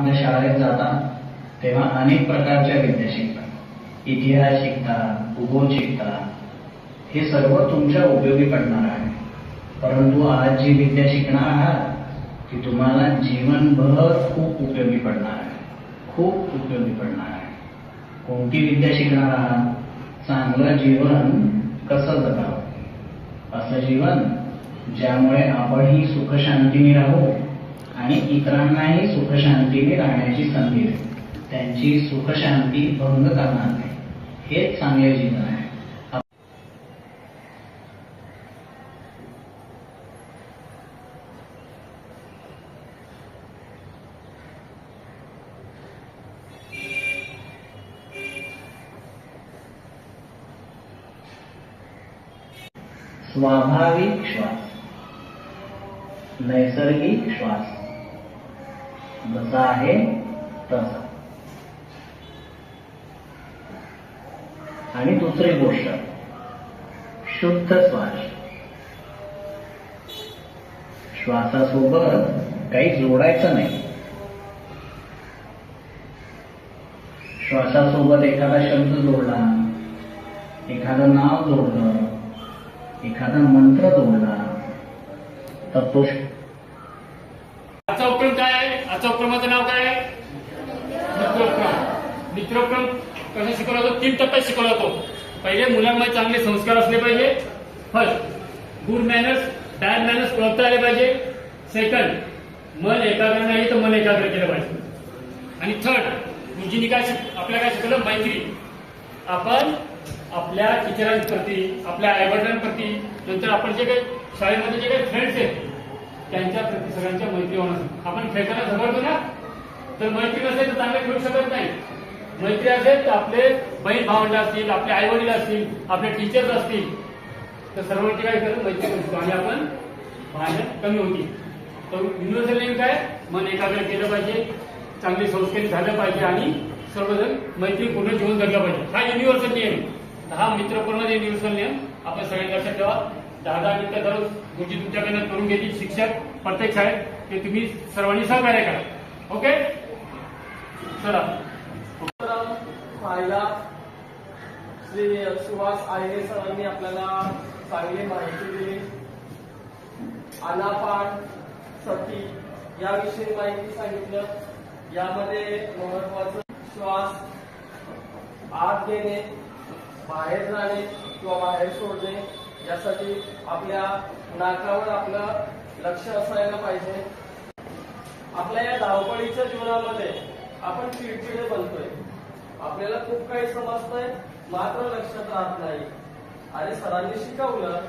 आपल्या शाळेत जाता तेव्हा अनेक प्रकारच्या विद्या शिकता इतिहास शिकता भूगोल शिकता हे सर्व तुमच्या उपयोगी पडणार आहे. परंतु आज जी विद्या शिकणार आहात ती तुम्हाला जीवनभर खूप उपयोगी पडणार आहे. खूप उपयोगी पडणार आहे. कोणती विद्या शिकणार आहात? चांगलं जीवन कसं जगावं? असं जीवन ज्यामुळे आपणही सुखशांतीने राहू? आणि इतरांनाही सुखशांतीने राहण्याची संधी दे त्यांची सुखशांती भंग करणार नाही. हेच चांगले जीवन आहे. स्वाभाविक श्वास. नैसर्गिक श्वास. जसा आहे तसा. आणि दुसरी गोष्ट शुद्ध श्वास. श्वासासोबत काही जोडायचं नाही. श्वासासोबत एखादा शब्द जोडला एखादं नाव जोडलं एखादा मंत्र जोडला तर आजचा उपक्रम काय? आहे आजचा उपक्रमाचं नाव काय? आहे मित्रोपक्रम मित्रोपक्रम कसा शिकवला जातो? तीन टप्प्यात शिकवला जातो. पहिले मुलांमध्ये चांगले संस्कार असले पाहिजे. First good manners bad manners ओळखता आले पाहिजे. सेकंड मन एकाग्र नाही तर मन एकाग्र केलं पाहिजे. आणि थर्ड गुरुजींनी काय शिक काय शिकवलं? मैत्री. आपण आपल्या टीचरांप्रती आपल्या आईवडिलांप्रती नंतर आपण जे काही शाळेमध्ये जे काही फ्रेंड्स आहेत त्यांच्या सगळ्यांच्या मैत्री होणार आपण खेळताना झगडतो ना तर मैत्री नसेल तर चांगले खेळू शकत नाही. मैत्री असेल तर आपले बहीण भावंड असतील आपले आई वडील असतील आपले टीचर्स असतील तर सर्वांची काय करत मैत्री करतो आणि आपण भांडण कमी होती. तर युनिव्हर्सल नेम काय? मन एकाग्र केलं पाहिजे चांगले संस्कृती झालं पाहिजे आणि सर्वजण मैत्रीपूर्ण जीवन जगलं पाहिजे. हा युनिव्हर्सल नियम. हा मित्रपूर्ण युनिव्हर्सल नियम. आपण सगळ्यांनी लक्षात ठेवा. दहा दहा मिनिटं दररोज गोष्टी तुमच्याकडनं करून घेतील शिक्षक प्रत्येक शाळेत. ते तुम्ही सर्वांनी सहकार्य करा. ओके चला. उपक्रम पाहिला श्री सुहास आयरे सरांनी आपल्याला चांगली माहिती दिली. अनापान सती याविषयी माहिती सांगितलं. यामध्ये महत्वाचं श्वास आत घेणे बाहेर जाणे किंवा बाहेर सोडणे. यासाठी आपल्या नाकावर आपलं लक्ष असायला पाहिजे. आपल्या या धावपळीच्या जीवनामध्ये आपण चिडचिडे बनतोय. आपल्याला खूप काही समजतंय मात्र लक्षात राहत नाही. आणि सरांनी शिकवलं